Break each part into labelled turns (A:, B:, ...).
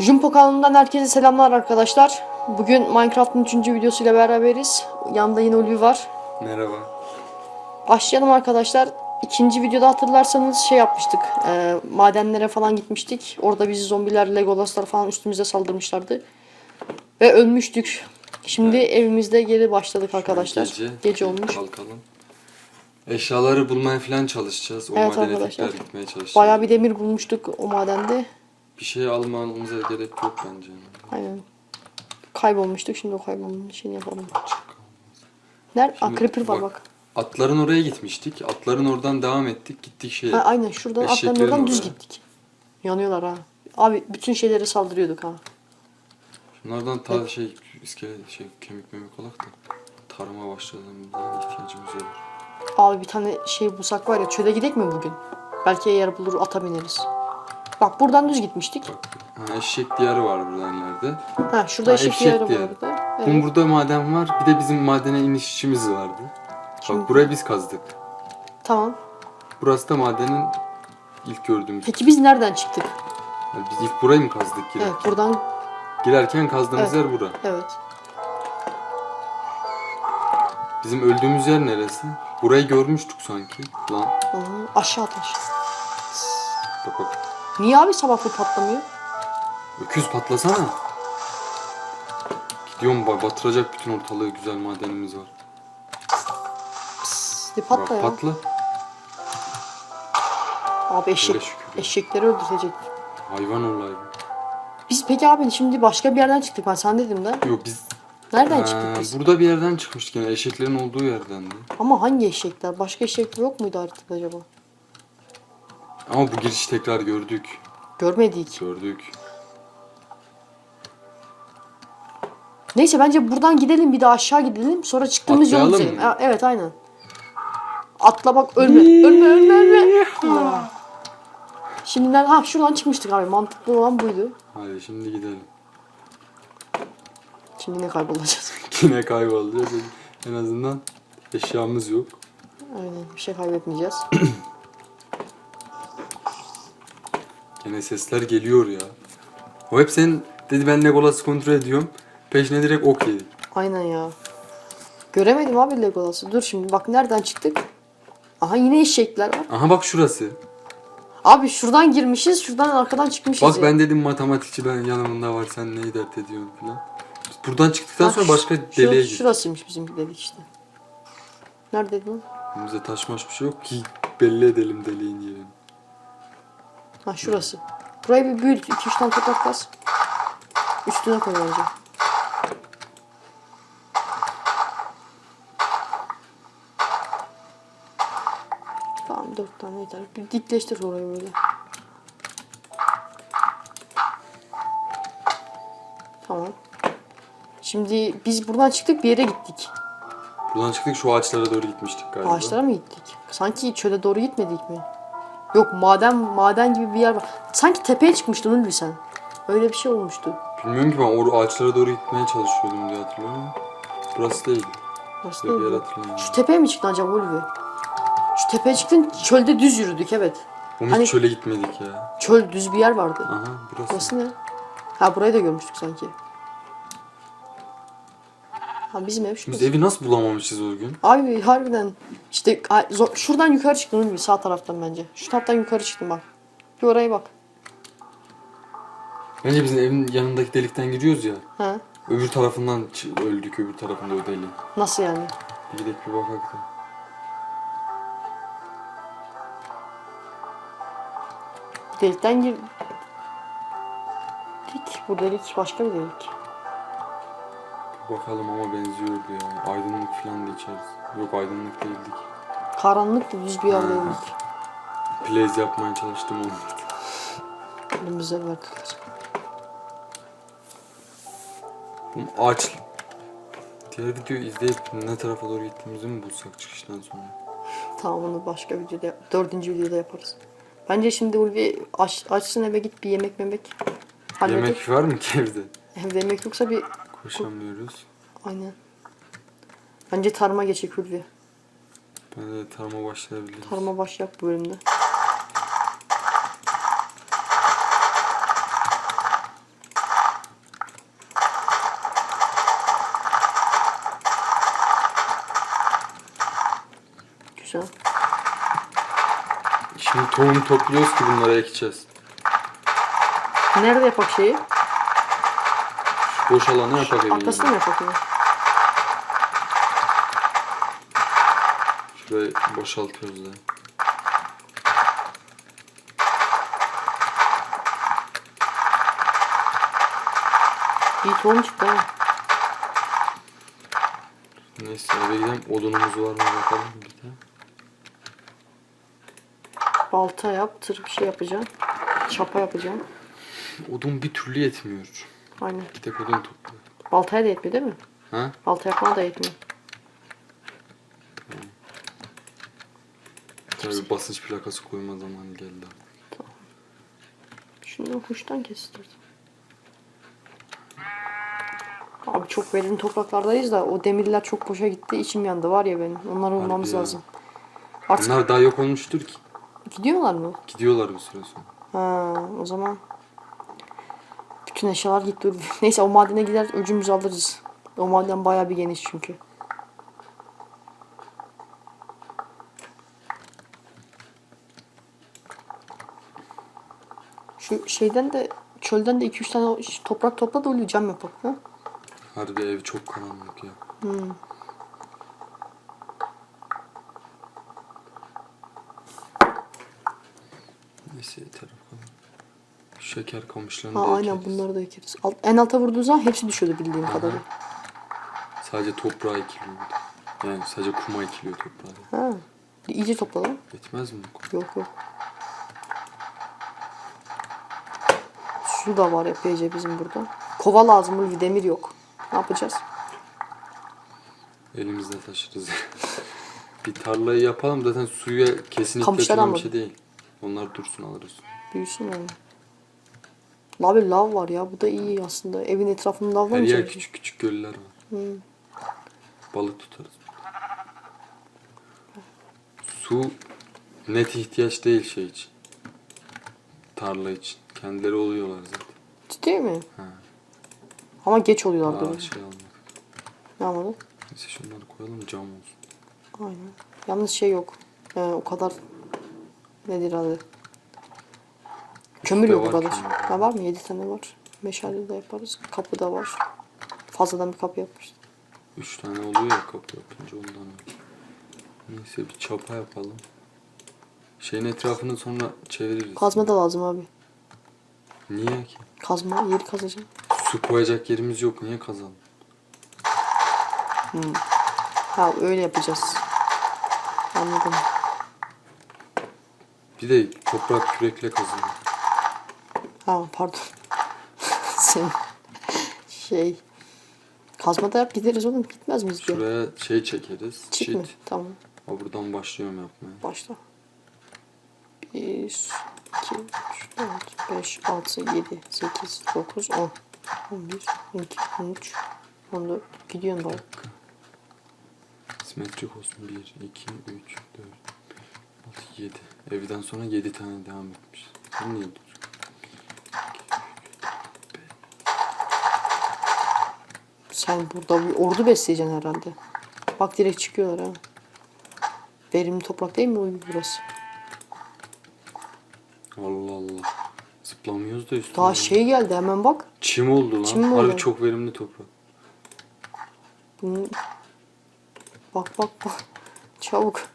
A: Jumpo kanalından herkese selamlar arkadaşlar. Bugün Minecraft'ın 3. videosuyla beraberiz. Yanında yine Ulvi var.
B: Merhaba.
A: Başlayalım arkadaşlar. İkinci videoda hatırlarsanız şey yapmıştık. e, madenlere falan gitmiştik. Orada bizi zombiler, legolaslar falan üstümüze saldırmışlardı. Ve ölmüştük. Şimdi evimizde geri başladık arkadaşlar. Gece, olmuş.
B: Kalkalım. Eşyaları bulmaya falan çalışacağız. O
A: Evet
B: madene
A: arkadaşlar.
B: tekrar gitmeye çalışacağız.
A: Bayağı bir demir bulmuştuk o madende.
B: Bir şey almamıza gerek yok bence.
A: Aynen. Kaybolmuştuk. Şimdi o kaybolmanın şeyini yapalım.
B: Şimdi
A: creeper var
B: bak.
A: bak.
B: Atların oraya gitmiştik. Atların oradan devam ettik. Gittik şeye.
A: Ha, aynen şuradan atların oradan düz
B: oraya.
A: gittik. Yanıyorlar ha. Abi bütün şeyleri saldırıyorduk ha.
B: Bunlardan ta şey iskelet şey kemik memik olak da tarıma başladığımızda ihtiyacımız olur.
A: Abi bir tane şey bulsak var ya çöle gidek mi bugün? Belki yer bulur ata bineriz. Bak buradan düz gitmiştik.
B: Ha, eşek diyarı var burada ileride.
A: Ha şurada
B: Ha,
A: eşek
B: eşek
A: diyarı
B: diyarı.
A: vardı.
B: Bunun
A: Evet.
B: burada maden var. Bir de bizim madene iniş işimiz vardı.
A: Şimdi-
B: Bak burayı biz kazdık.
A: Tamam.
B: Burası da madenin ilk gördüğümüz.
A: Peki biz nereden çıktık?
B: Yani biz ilk burayı mı kazdık girer?
A: Evet buradan
B: Girerken kazdığımız
A: Evet.
B: yer bura.
A: evet.
B: Bizim öldüğümüz yer neresi? Burayı görmüştük sanki. Lan
A: Hı, aşağı taş.
B: bak bak.
A: Niye abi sabah bu patlamıyor?
B: Öküz patlasana. Gidiyorum bak batıracak bütün ortalığı güzel madenimiz var.
A: Bir
B: Bak
A: patla ya.
B: patla.
A: Abi eşek. Eşekleri öldürecek.
B: Hayvan olaydı.
A: Biz peki abi şimdi başka bir yerden çıktık ben sen dedim de.
B: Yok biz
A: Nereden
B: Ee,
A: çıktık biz?
B: burada bir yerden çıkmıştık yine eşeklerin olduğu yerdendi.
A: Ama hangi eşekler? Başka eşekler yok muydu haritada acaba?
B: Ama bu giriş tekrar gördük.
A: Görmedik.
B: Gördük.
A: Neyse bence buradan gidelim bir daha aşağı gidelim. Sonra çıktığımız yolu
B: Atlayalım
A: gidelim.
B: mı?
A: Ha, Evet aynen. Atla bak ölme. ölme ölme ölme. Allah. Şimdiden ha şuradan çıkmıştık abi. Mantıklı olan buydu.
B: Hadi şimdi gidelim.
A: Şimdi ne kaybolacağız.
B: Yine kaybolacağız. En azından eşyamız yok.
A: Aynen bir şey kaybetmeyeceğiz.
B: Gene sesler geliyor ya. O hep sen dedi ben Legolas'ı kontrol ediyorum. Peşine direkt ok yedik.
A: Aynen ya. Göremedim abi Legolas'ı. Dur şimdi bak nereden çıktık? Aha yine eşekler var.
B: Aha bak şurası.
A: Abi şuradan girmişiz, şuradan arkadan çıkmışız.
B: Bak
A: ya.
B: ben dedim matematikçi ben yanımda var sen neyi dert ediyorsun falan. Biz buradan çıktıktan
A: Bak,
B: sonra başka
A: şu-
B: deliğe gittik.
A: Şurasıymış bizim delik işte. Neredeydi lan?
B: Bize taşmaş bir şey yok ki belli edelim deliğin yerini.
A: Ha şurası. Burayı bir büyüt. 2-3 tane toprak kas. Üstüne koy bence. Tamam 4 tane yeter. Bir dikleştir orayı böyle. Tamam. Şimdi biz buradan çıktık bir yere gittik.
B: Buradan çıktık şu ağaçlara doğru gitmiştik galiba.
A: Ağaçlara mı gittik? Sanki çöle doğru gitmedik mi? Yok maden maden gibi bir yer var. Sanki tepeye çıkmıştın Ulvi sen. Öyle bir şey olmuştu.
B: Bilmiyorum ki ben o ağaçlara doğru gitmeye çalışıyordum diye hatırlıyorum burası değil. Bir
A: değil
B: yer hatırlamıyorum.
A: Şu tepeye mi çıktın acaba Ulvi? Şu tepeye çıktın çölde düz yürüdük evet.
B: Oğlum
A: Hani-
B: çöle gitmedik ya.
A: Çöl düz bir yer vardı.
B: Aha burası.
A: Burası ne? Ha burayı da görmüştük sanki. Ha bizim ev
B: Biz
A: şurası.
B: evi nasıl bulamamışız o gün?
A: Abi harbiden işte zo- şuradan yukarı çıktın Ulvi sağ taraftan bence. Şu taraftan yukarı çıktın bak. Bir oraya bak.
B: Bence bizim evin yanındaki delikten giriyoruz ya.
A: Ha?
B: Öbür tarafından ç- öldük öbür tarafında o deliğin.
A: Nasıl yani?
B: Bir gidelim bir bakak da.
A: Delikten gir... Delik. Bu delik başka bir delik.
B: Bakalım ama benziyordu ya. Aydınlık falan da içeriz. Yok aydınlık değildik.
A: Karanlık da düz bir yerdeydik.
B: Plays yapmaya çalıştım onu.
A: Elimize verdiler.
B: Oğlum ağaç... Diğer videoyu izleyip ne tarafa doğru gittiğimizi mi bulsak çıkıştan sonra?
A: Tamam onu başka videoda, dördüncü videoda yaparız. Bence şimdi Ulvi aç, açsın eve git bir yemek memek. Halledip.
B: Yemek var mı ki evde?
A: Evde yemek yoksa bir
B: Yaklaşamıyoruz.
A: Aynen. Bence tarıma geçecek Hülvi.
B: Ben de tarıma başlayabiliriz.
A: Tarıma başlayak bu bölümde. Güzel.
B: Şimdi tohum topluyoruz ki bunları ekeceğiz.
A: Nerede yapak şeyi?
B: Boş alanı yapak evin
A: Arkasına yapak ya?
B: Şurayı boşaltıyoruz da.
A: İyi tohum çıktı ama.
B: Neyse eve gidelim. Odunumuz var mı bakalım bir de.
A: Balta yap, tır bir şey yapacağım. Çapa yapacağım.
B: Odun bir türlü yetmiyor.
A: Aynen.
B: Bir tek odun topluyor.
A: Baltaya da yetmiyor değil mi?
B: Ha?
A: Balta yapmana da yetmiyor.
B: Tabii basınç plakası koyma zamanı geldi.
A: Şundan kuştan kestirdim. Abi çok verimli topraklardayız da o demirler çok boşa gitti. İçim yandı var ya benim. Onları bulmamız
B: ya.
A: lazım. Artık
B: Bunlar daha yok olmuştur ki.
A: gidiyorlar mı?
B: Gidiyorlar bir süre sonra.
A: Ha, o zaman bütün eşyalar gitti. Neyse o madene gider öcümüzü alırız. O maden bayağı bir geniş çünkü. Şu şeyden de çölden de 2-3 tane toprak topla da öyle cam yapalım. Ha?
B: Harbi ev çok karanlık ya. Neyse yeter bakalım. Şeker kamışlarını
A: Ha
B: da
A: aynen
B: ekeriz.
A: bunları da ekeriz. Alt, en alta vurduğu zaman hepsi düşüyordu bildiğim kadarıyla.
B: Sadece toprağa ekiliyor. bir de. Yani sadece kuma ekiliyor toprağa.
A: Ha. İyice topla lan.
B: Yetmez mi?
A: Yok yok. Su da var epeyce bizim burada. Kova lazım Ulvi demir yok. Ne yapacağız?
B: Elimizde taşırız. bir tarlayı yapalım zaten suya kesinlikle
A: Kamışlar
B: bir şey değil. Onlar dursun alırız.
A: Büyüsün yani. Abi lav var ya bu da iyi aslında. Evin etrafında lav var
B: Her
A: mı?
B: yer küçük küçük göller var. Balık tutarız. Su net ihtiyaç değil şey için. Tarla için. Kendileri oluyorlar zaten.
A: Ciddi mi?
B: Ha.
A: Ama geç oluyorlar
B: Daha
A: böyle.
B: şey almadık.
A: Ne anladın?
B: Neyse şunları koyalım cam olsun.
A: Aynen. Yalnız şey yok. Ee, o kadar nedir adı? Kömür yok
B: kömür.
A: Ha var mı? 7 tane var. Meşale de yaparız. Kapı da var. Fazladan bir kapı yapmışız.
B: Üç tane oluyor ya kapı yapınca ondan. Neyse bir çapa yapalım. Şeyin etrafını sonra çeviririz.
A: Kazma da lazım abi.
B: Niye ki?
A: Kazma yeri kazacağım.
B: Su koyacak yerimiz yok. Niye kazalım?
A: Ha öyle yapacağız. Anladım.
B: Bir de toprak kürekle kazalım.
A: Ha pardon. Sen şey kazma da yap gideriz oğlum. Gitmez miyiz bir?
B: Şuraya şey çekeriz.
A: Çit mi? Tamam.
B: Ha, buradan başlıyorum yapmaya.
A: Başla. 1, 2, 3, 4, 5, 6, 7, 8, 9, 10, 11, 12, 13, 14. Gidiyorsun daha.
B: Simetrik olsun. 1, 2, 3, 4, 6, 7. Evden sonra 7 tane devam etmiş. Sen niye dur?
A: Sen burada bir ordu besleyeceksin herhalde. Bak direkt çıkıyorlar ha. Verimli toprak değil mi burası?
B: Allah Allah. Zıplamıyoruz da üstüne.
A: Daha şey geldi hemen bak.
B: Çim oldu lan.
A: Çim mi
B: Harbi
A: oldu?
B: çok verimli toprak.
A: Bunun... Bak bak bak. Çabuk.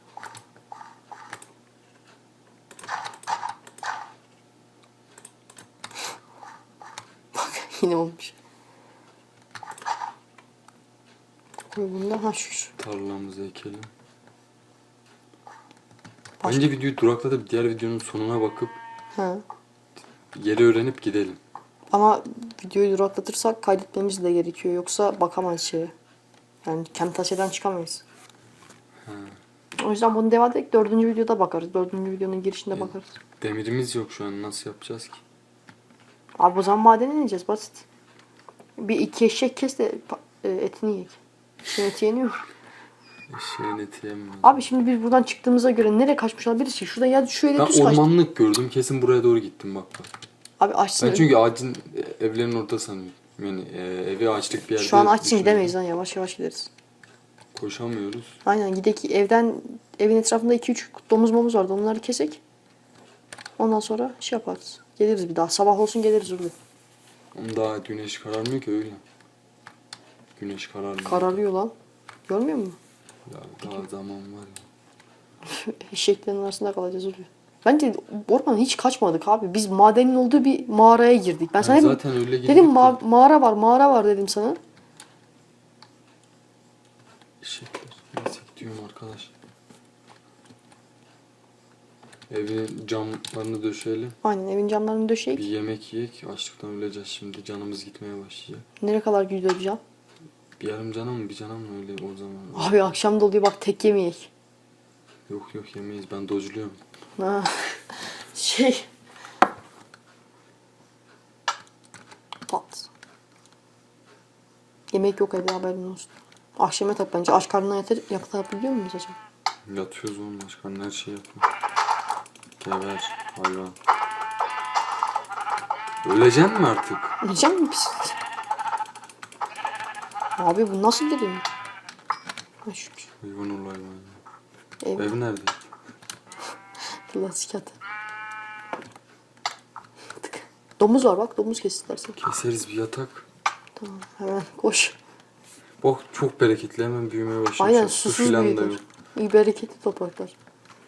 A: bak yine olmuş. Koy bundan ha şu şu.
B: Tarlamızı ekelim.
A: Başka-
B: Bence videoyu duraklatıp diğer videonun sonuna bakıp
A: Ha.
B: yeri öğrenip gidelim.
A: Ama videoyu duraklatırsak kaydetmemiz de gerekiyor. Yoksa bakamayız şeye. Yani Camtasia'dan çıkamayız. O yüzden bunu devam edelim. Dördüncü videoda bakarız. Dördüncü videonun girişinde
B: Evet.
A: bakarız.
B: Demirimiz yok şu an nasıl yapacağız ki?
A: Abi o zaman madene ineceğiz basit. Bir iki eşek kes de pa- e, etini yiyek. Eti yeniyor.
B: eti yemiyor.
A: Abi şimdi biz buradan çıktığımıza göre nereye kaçmışlar birisi? Şurada ya şu
B: Ben
A: düz kaçtı.
B: ormanlık gördüm kesin buraya doğru gittim bak bak.
A: Abi açsın.
B: Ben çünkü ağacın e, evlerin orada sanıyorum. Yani e, evi ağaçlık bir yerde.
A: Şu an açsın
B: düşünüyorum.
A: gidemeyiz lan yavaş yavaş gideriz.
B: Koşamıyoruz.
A: Aynen gidek evden evin etrafında 2-3 domuz momuz vardı. Onları kesek. Ondan sonra şey yaparız. Geliriz bir daha. Sabah olsun geliriz Urbi.
B: Ama daha güneş kararmıyor ki öyle. Güneş kararmıyor.
A: Kararıyor lan. Görmüyor musun?
B: Ya daha zaman var ya.
A: Eşeklerin arasında kalacağız Urbi. Bence oradan hiç kaçmadık abi. Biz madenin olduğu bir mağaraya girdik. Ben sana
B: Yani
A: dedim,
B: zaten öyle girdik
A: dedim
B: de.
A: ma- mağara var mağara var dedim sana.
B: Eşekler. Neyse gidiyorum arkadaş. Evin camlarını döşeyelim.
A: Aynen evin camlarını
B: Bir
A: döşeyik.
B: yemek yiyek. Açlıktan öleceğiz şimdi. Canımız gitmeye başlayacak.
A: Nereye kadar gidiyor cam?
B: Bir yarım cana mı bir cana mı öyle o zaman.
A: Abi akşam da oluyor bak tek yemeyek.
B: Yok yok yemeyiz. Ben dojluyorum.
A: Ha. Şey. Pat. Yemek yok evde haberin olsun. Akşam yatak bence. Aç karnına yatar, yatabiliyor muyuz acaba?
B: Yatıyoruz oğlum başkan her şey yapıyor. Geber hayvan. Öleceksin mi artık?
A: Yiyecek mi pis? Abi bu nasıl dedim? Ha şükür.
B: Hayvan ol hayvan.
A: Ev,
B: Ev nerede?
A: lastik at. Tık. Domuz var bak domuz kes istersen.
B: Keseriz bir yatak.
A: Tamam hemen koş.
B: Bak çok bereketli hemen büyümeye başlamış.
A: Aynen
B: Su
A: susuz
B: filan da
A: büyüdür.
B: yok.
A: İyi bereketli topraklar.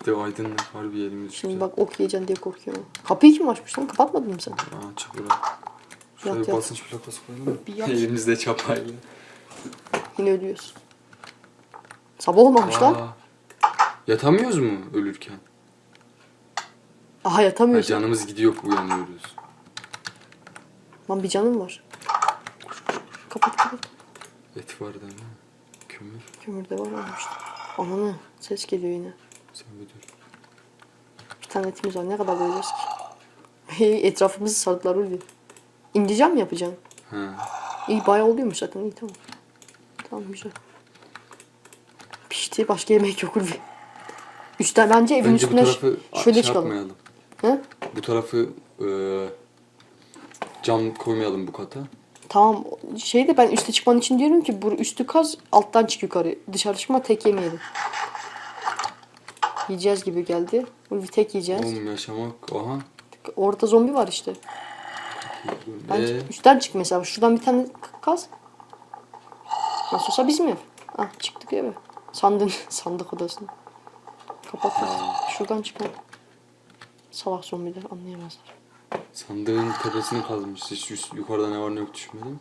B: Bir de aydınlık harbi yerimiz
A: Şimdi
B: güzel.
A: bak ok yiyeceksin diye korkuyorum. Kapıyı kim açmış lan? Kapatmadın mı sen?
B: Aa çık bırak. Şuraya
A: yat.
B: basınç plakası koyalım mı?
A: Bir yat.
B: Elimizde çapayla.
A: Yine ölüyoruz. Sabah olmamış lan.
B: Aa, Yatamıyoruz mu ölürken?
A: Aha
B: Ha,
A: yatamıyorsun.
B: canımız gidiyor uyanıyoruz.
A: Lan bir canım var. Kapat kapat.
B: Et var değil mi? Kömür.
A: Kömür de var olmuştu. Ananı ses geliyor yine.
B: Sen bir dur.
A: Bir tane etimiz var. Ne kadar koyacağız ki? Etrafımızı sardılar öyle. İndireceğim mi yapacaksın?
B: Ha.
A: İyi bayağı oluyormuş zaten. İyi tamam. Tamam güzel. Pişti. Başka yemek yok. Üstten bence evin
B: Bence bu
A: üstüne
B: tarafı
A: şöyle
B: şey
A: çıkalım.
B: yapmayalım.
A: He?
B: Bu tarafı e, cam koymayalım bu kata.
A: Tamam. Şey de ben üste çıkman için diyorum ki bu üstü kaz alttan çık yukarı. Dışarı çıkma tek yemeyelim. Yiyeceğiz gibi geldi. Ulvi tek yiyeceğiz.
B: Oğlum yaşamak. Aha.
A: Orada zombi var işte. Bence
B: Ee,
A: üstten çık mesela. Şuradan bir tane kaz. Nasıl olsa bizim ev. Ah çıktık eve. Sandın sandık odasını. Kapat. Şuradan çıkalım. Salak zombiler anlayamazlar.
B: sandığın tepesini kazmış. Hiç üst, yukarıda ne var ne yok düşünmedim.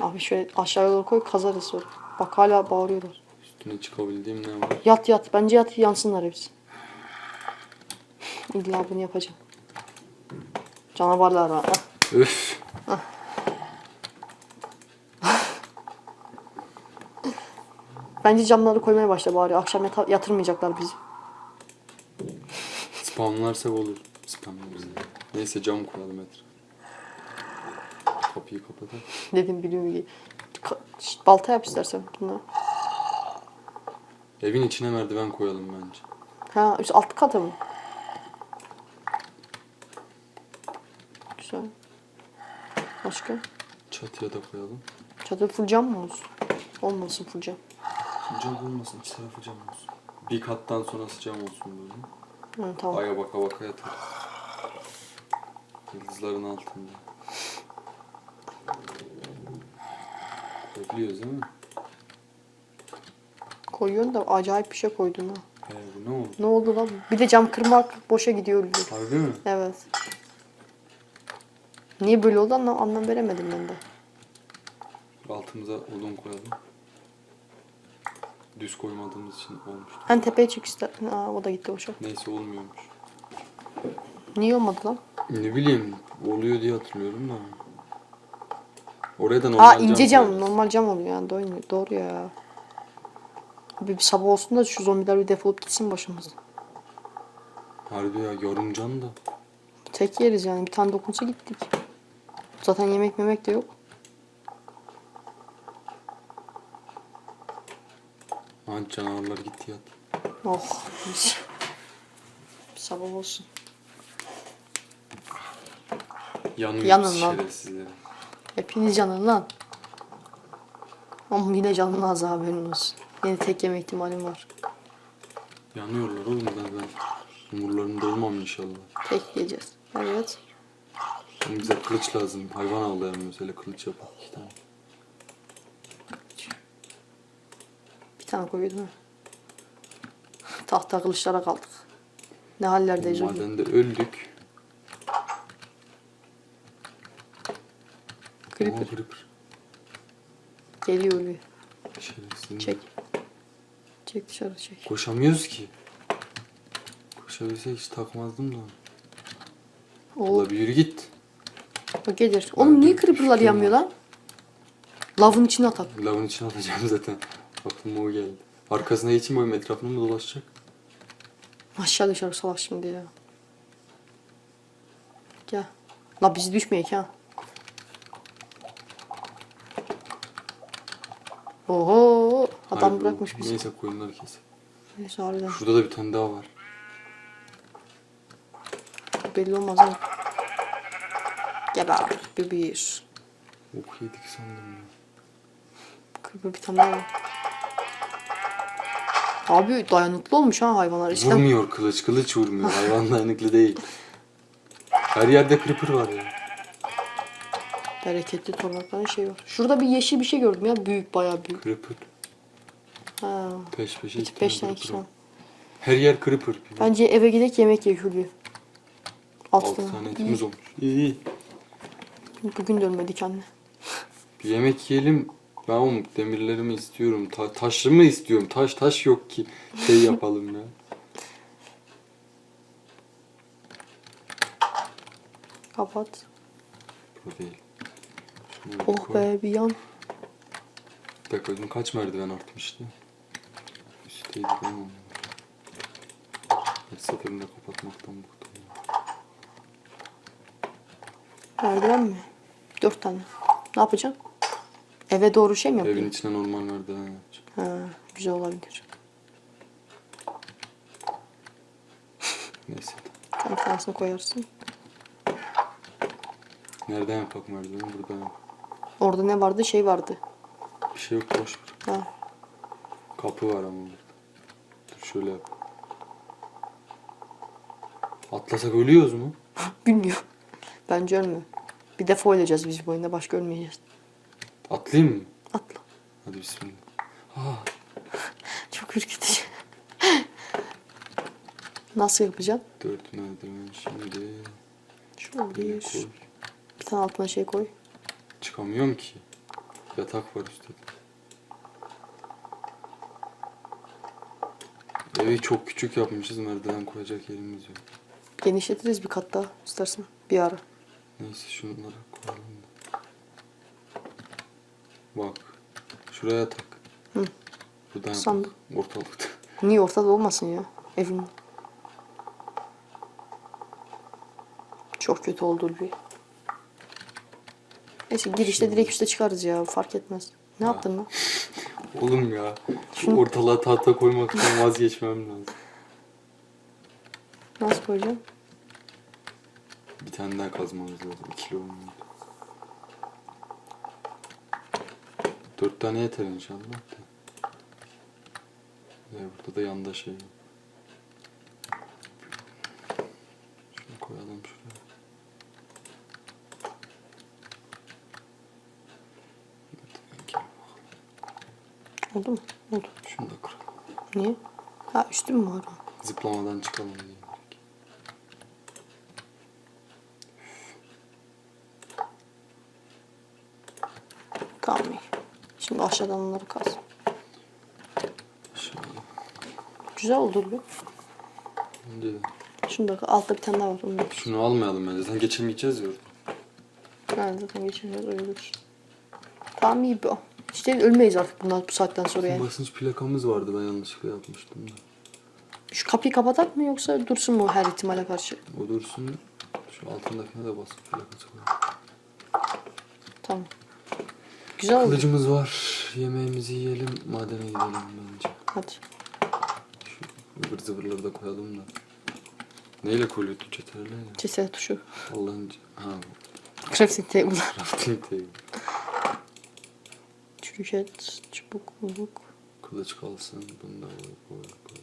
A: Abi şöyle aşağıya doğru koy kazarız sonra. Bak hala bağırıyorlar.
B: Üstüne çıkabildiğim ne var?
A: Yat yat. Bence yat yansınlar hepsi. İlla bunu yapacağım. Canavarlar var.
B: Öf.
A: Bence camları koymaya başla bari. Akşam yata- yatırmayacaklar bizi.
B: Spamlarsak olur. Spamlarız. Neyse cam koyalım etrafı. Kapıyı kapatalım.
A: Dedim biliyorum ki. Ka- şşt, balta yap istersen bunları.
B: Evin içine merdiven koyalım bence.
A: Ha üst alt kata mı? Güzel. Başka?
B: Çatıya da koyalım.
A: Çadır full cam mı olsun? Olmasın full cam.
B: Cam olmasın, iç tarafı cam olsun. Bir kattan sonrası cam olsun böyle.
A: Hı, tamam.
B: Aya baka baka yatarız. Yıldızların altında. Bekliyoruz değil mi?
A: Koyuyorsun da acayip bir şey koydun ha.
B: He bu ne oldu?
A: Ne oldu lan? Bir de cam kırmak boşa gidiyor.
B: Harbi mi?
A: Evet. Niye böyle oldu anlam, anlam veremedim ben de.
B: Altımıza odun koyalım. Düz koymadığımız için olmuştu.
A: Hani tepeye çık ister. Aa, o da gitti boşa.
B: Neyse olmuyormuş.
A: Niye olmadı lan?
B: Ne bileyim oluyor diye hatırlıyorum da. Oraya da normal
A: Aa ince cam,
B: koyarız.
A: normal cam oluyor yani doğru, doğru ya. Bir, bir sabah olsun da şu zombiler bir defolup gitsin başımızdan.
B: Harbi ya yorumcan da.
A: Tek yeriz yani bir tane dokunsa gittik. Zaten yemek memek de yok.
B: Aman canavarlar gitti yat.
A: Oh sabah olsun.
B: Yanıyoruz
A: Yanın lan.
B: şerefsizleri.
A: Hepiniz canın lan. Ama yine canın az haberin olsun. Yine tek yeme ihtimalim var.
B: Yanıyorlar oğlum ben ben. Umurlarında olmam inşallah.
A: Tek yiyeceğiz. Evet.
B: Bize kılıç lazım. Hayvan avlayalım mesela kılıç yapalım. İki tane.
A: Tane koyuyordum. Tahta kılıçlara kaldık. Ne hallerdeyiz o gün.
B: Madende öldük.
A: Creeper.
B: Aa, creeper.
A: Geliyor ölüyor.
B: Şerefsiz.
A: Çek. Çek dışarı çek.
B: Koşamıyoruz ki. Koşabilsek hiç takmazdım da.
A: Oo,
B: Valla bir yürü git.
A: o gelir. Oğlum niye creeperlar
B: düştüm
A: yanmıyor lan? Lavın içine atak.
B: Lavın içine atacağım zaten. Aklıma o geldi. Arkasına geçeyim oyum etrafını mı dolaşacak?
A: Aşağı dışarı salak şimdi ya. Gel. La biz düşmeyek ha. Oho adam
B: Hayır,
A: bırakmış bizi.
B: Neyse koyunları kes.
A: Neyse harbiden
B: Şurada da bir tane daha var.
A: belli olmaz ama. Geber bir bir.
B: Ok yedik sandım ya.
A: Kırpır bir tane daha var. Abi dayanıklı olmuş ha hayvanlar. Eskiden
B: Vurmuyor kılıç, kılıç vurmuyor. Hayvan dayanıklı değil. Her yerde creeper var ya.
A: bereketli tornakların şey var. Şurada bir yeşil bir şey gördüm ya. Büyük bayağı büyük.
B: Creeper.
A: Ha.
B: Peş peşe iki
A: beş
B: tane
A: tane var.
B: Her yer creeper.
A: Bence eve gidek yemek ye Hülya. Altı
B: Altı
A: tane.
B: tane etimiz olmuş. İyi iyi.
A: Bugün dönmedik anne.
B: Bir yemek yiyelim. Ben oğlum demirlerimi istiyorum. Ta taşımı istiyorum. Taş taş yok ki. Şey yapalım ya.
A: Kapat.
B: Bu değil. Şunu
A: Oh
B: koy.
A: be bir yan.
B: Bir dakika dün kaç merdiven artmıştı? Üstteydi değil mi? Her seferinde kapatmaktan bıktım. ya.
A: Merdiven mi? Dört tane. Ne yapacaksın? Eve doğru şey mi
B: Evin
A: yapayım?
B: içine normal merdiven yapacağım.
A: Ha, güzel olabilir.
B: Neyse.
A: Tanesini koyarsın.
B: Nereden yapak merdiveni? Buradan yap.
A: Orada ne vardı? Şey vardı.
B: Bir şey yok boş ver.
A: Ha.
B: Kapı var ama burada. Dur şöyle yap. Atlasak ölüyoruz mu?
A: Bilmiyorum. Bence ölmüyor. Bir defa öleceğiz biz bu oyunda. Başka ölmeyeceğiz.
B: Atlayayım mı?
A: Atla.
B: Hadi bismillah. Ah,
A: Çok ürkütücü. Nasıl yapacaksın?
B: dört merdiven şimdi. Buraya
A: bir.
B: koy.
A: Bir tane altına şey koy.
B: Çıkamıyorum ki. Yatak var üstte. Evi çok küçük yapmışız. Merdiven koyacak yerimiz yok.
A: Genişletiriz bir kat daha istersen. Bir ara.
B: Neyse şunları koyalım. Bak. Şuraya tak.
A: Hı.
B: Buradan.
A: Sandım.
B: Ortalıkta.
A: Niye ortada olmasın ya? Evin. Çok kötü oldu bir. Neyse girişte direkt üste çıkarız ya. Fark etmez. Ne
B: Ha.
A: yaptın lan?
B: Oğlum ya. Şu
A: Şunu-
B: ortalığa tahta koymaktan vazgeçmem lazım.
A: Nasıl koyacağım?
B: Bir tane daha kazmamız lazım. İkili olmuyor. Dört tane yeter inşallah. Ve burada da yanda şey. Şunu koyalım şuraya.
A: Oldu mu? Oldu.
B: Şunu da kıralım.
A: Niye? Ha üstü mü var?
B: Zıplamadan çıkalım diye.
A: Tamam iyi. Şimdi aşağıdan onları kaz. Güzel oldu bu.
B: Bence de.
A: Şunu da altta bir tane daha var. Onu da.
B: Şunu almayalım bence. Sen geçemeyeceğiz ya orada.
A: Ha, zaten geçeceğiz öyle dursun. Tamam iyi bu. İşte ölmeyiz artık bundan bu saatten sonra yani.
B: Basınç plakamız vardı ben yanlışlıkla yapmıştım da.
A: Şu kapıyı kapatak mı yoksa dursun mu her ihtimale karşı?
B: O dursun. Şu altındakine de basınç plakası koy.
A: Tamam. Güzel oldu.
B: Kılıcımız var. Yemeğimizi yiyelim. Madene gidelim bence.
A: Hadi.
B: Şu ıvır zıvırları da koyalım da. Neyle koyuyordu çeterle?
A: Cesaret tuşu.
B: Allah'ın... Ha
A: Crafting table.
B: crafting table.
A: Şuraya Küçet, çubuk, buluk.
B: Kılıç kalsın. Bunda koy koy koy.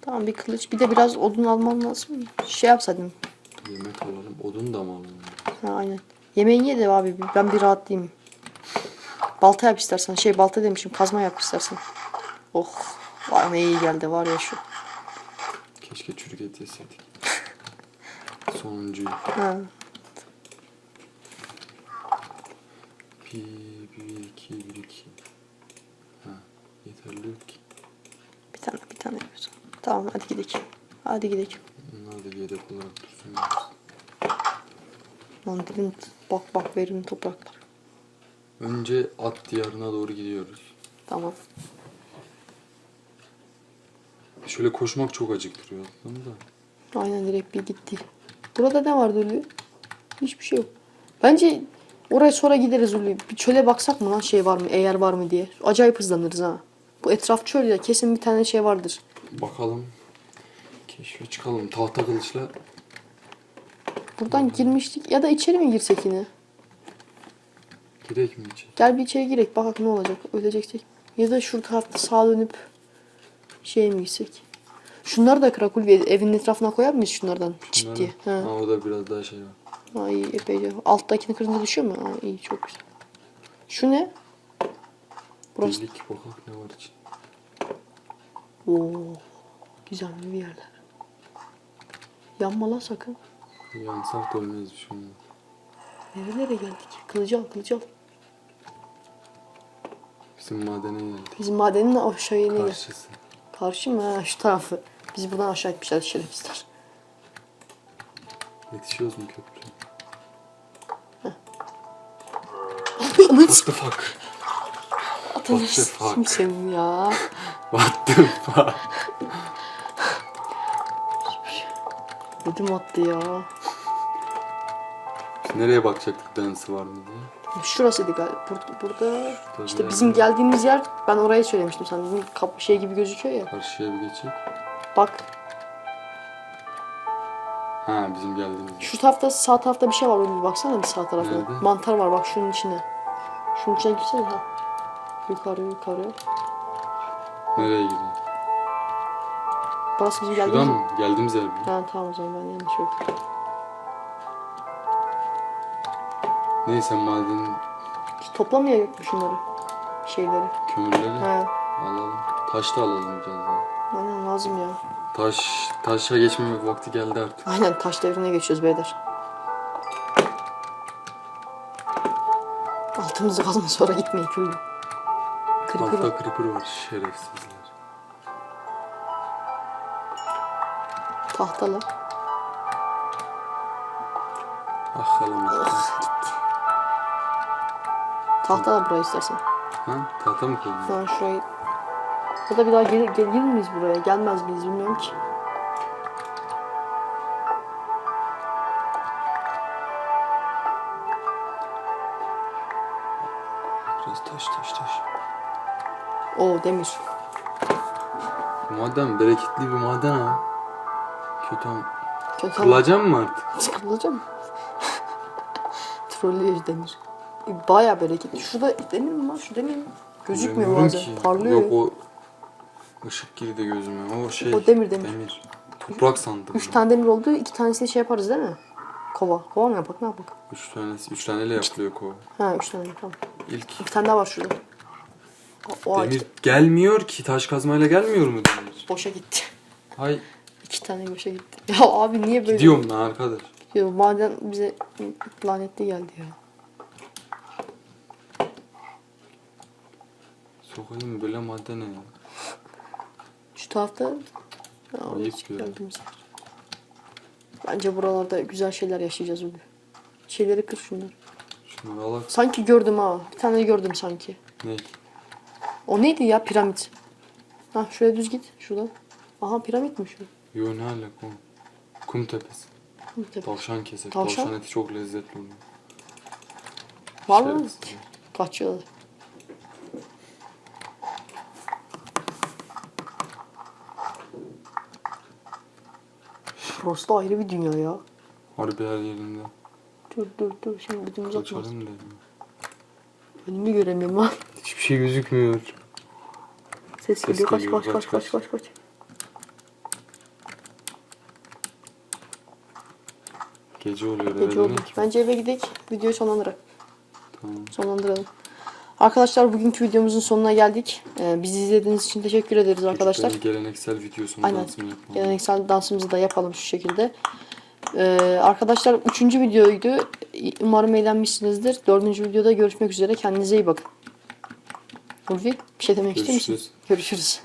A: Tamam bir kılıç. Bir de biraz odun almam lazım. Şey yapsaydım.
B: Yemek alalım. Odun da mı alalım?
A: Ha aynen. Yemeğini ye de abi. Ben bir rahatlayayım. Balta yap istersen. Şey balta demişim. Kazma yap istersen. Oh. Var ne iyi geldi var ya şu.
B: Keşke çürük et yeseydik. Sonuncuyu.
A: Ha.
B: Bir, bir, iki, bir, iki. Ha, yeterli yok ki.
A: Bir tane bir tane yapıyoruz. Tamam hadi gidelim. Hadi gidelim.
B: Bunlar da yedek olarak dursun.
A: Lan dilim bak bak verimli topraklar.
B: Önce at diyarına doğru gidiyoruz.
A: Tamam.
B: Şöyle koşmak çok acıktırıyor aslında da.
A: Aynen direkt bir gitti. Burada ne vardı Ulu? Hiçbir şey yok. Bence oraya sonra gideriz Ulu. Bir çöle baksak mı lan şey var mı, eğer var mı diye. Acayip hızlanırız ha. Bu etraf çöl ya kesin bir tane şey vardır.
B: Bakalım. Keşfe çıkalım. Tahta kılıçla
A: Buradan girmiştik ya da içeri mi girsek yine?
B: girek mi içeri?
A: Gel bir içeri girek bak ne olacak. Öleceksek. Ya da şu tarafta sağa dönüp şeye mi gitsek? Şunları da kırak Ulvi. Evin etrafına koyar mıyız şunlardan?
B: Bunları-
A: Ha.
B: Ha, orada biraz daha şey var.
A: İyi epeyce. Alttakini kırınca düşüyor mu? Ha iyi çok güzel. Şu ne? Burası.
B: Delik bakak ne var için.
A: Oo. Güzel bir yerler. Yanma lan sakın.
B: Yansak da ölmez bir şey olmaz.
A: Nerelere geldik? Kılıcı al, kılıcı al.
B: Bizim madene geldik.
A: Bizim madenin aşağıya ne gel?
B: Karşısı.
A: Karşı mı? Ha, şu tarafı. Bizi buradan aşağı etmişler şerefsizler.
B: Yetişiyoruz mu köprüye? What the fuck? What the fuck?
A: kimsenin ya.
B: What the fuck?
A: Ödüm attı ya.
B: Nereye bakacaktık dansı var mı diye.
A: Şurasıydı galiba. Burada, burada işte bizim geldiğimiz yer ben orayı söylemiştim sana. Bizim kap şey gibi gözüküyor ya.
B: Karşıya bir geçecek.
A: Bak
B: Ha bizim geldiğimiz yer.
A: şu tarafta sağ tarafta bir şey var öyle bir baksana bir sağ tarafına.
B: Nerede?
A: Mantar var bak şunun içine. Şunun içine girsene ha. Yukarı yukarı.
B: Nereye gidiyor?
A: Burası bizim
B: Şuradan
A: geldiğimiz
B: mı? Geldiğimiz yer mi?
A: Ha tamam o zaman ben yanlış yok.
B: Neyse maden
A: Hiç Toplamıyor mu şunları? Şeyleri.
B: kömürleri
A: Ha.
B: alalım. Taş da alalım biraz daha.
A: Aynen lazım ya.
B: Taş, taşa geçmemek vakti geldi artık.
A: Aynen taş devrine geçiyoruz beyler. Altımızı kazma sonra. Creeper var.
B: Altta creeper var şerefsizler.
A: tahtalı.
B: Ah kalamadım.
A: Tahta da buraya istersen.
B: Ha? Tahta mı koydun?
A: Ha şurayı. Ya da bir daha gelir, gelir miyiz buraya? Gelmez miyiz bilmiyorum ki.
B: Biraz taş taş taş.
A: Oo demir.
B: Maden bereketli bir maden ha. Kötü ama.
A: Kötü ama.
B: Kırılacak mı artık?
A: Sıkılacağım. Trollüyor demir. Bayağı bereketli. Şurada demir mi var? Şu demir mi? Gözükmüyor
B: Bilmiyorum
A: bazen.
B: ki.
A: Parlıyor.
B: Yok o ışık girdi gözüme. O şey.
A: O demir, demir.
B: Toprak sandım.
A: Üç
B: ben.
A: tane demir oldu. iki tanesini şey yaparız değil mi? Kova. Kova mı yapak ne yapak?
B: Üç tanesi. Üç taneyle yapılıyor kova.
A: Ha üç tane tamam.
B: İlk
A: Bir tane daha var şurada. O, o ağaç
B: demir gelmiyor ki. Taş kazmayla gelmiyor mu demir?
A: boşa gitti.
B: Hay
A: İki tane boşa gitti. Ya abi niye böyle?
B: gidiyorum lan arkadaş.
A: Yo, maden bize lanetli geldi ya.
B: Sokayım böyle madde ne ya?
A: Şu tarafta ya,
B: Ayıp ya.
A: Bence buralarda güzel şeyler yaşayacağız bugün. Şeyleri kır şunları.
B: Şunları alak.
A: Sanki gördüm ha. Bir tane gördüm sanki.
B: Ne?
A: O neydi ya piramit? Ha şuraya düz git şuradan. Aha piramit mi şu?
B: Yo ne alaka o? Kum tepesi.
A: Hı, tabii.
B: Tavşan kesek.
A: Tavşan?
B: Tavşan eti çok lezzetli oluyor.
A: Var mı? Kaçıyorlar. Da ayrı bir dünya ya.
B: Harbi her yerinde.
A: Dur dur dur şimdi ödümüz atmaz.
B: Kaçalım dedim.
A: Önümü göremiyorum lan.
B: Hiçbir şey gözükmüyor.
A: Ses
B: Ses
A: geliyor. Kaç
B: geliyor,
A: kaç kaç
B: kaç,
A: kaç kaç kaç.
B: Gece oluyor
A: Gece oldu. Bence eve gidelim. Videoyu sonlandıralım.
B: Tamam.
A: Sonlandıralım. Arkadaşlar bugünkü videomuzun sonuna geldik. Ee, bizi izlediğiniz için teşekkür ederiz arkadaşlar.
B: Çocukların geleneksel videosunu
A: Aynen.
B: dansını yapalım.
A: Geleneksel dansımızı da yapalım şu şekilde. Ee, arkadaşlar üçüncü videoydu. Umarım eğlenmişsinizdir. Dördüncü videoda görüşmek üzere. Kendinize iyi bakın. Ulvi bir şey demek istiyor musun? Görüşürüz.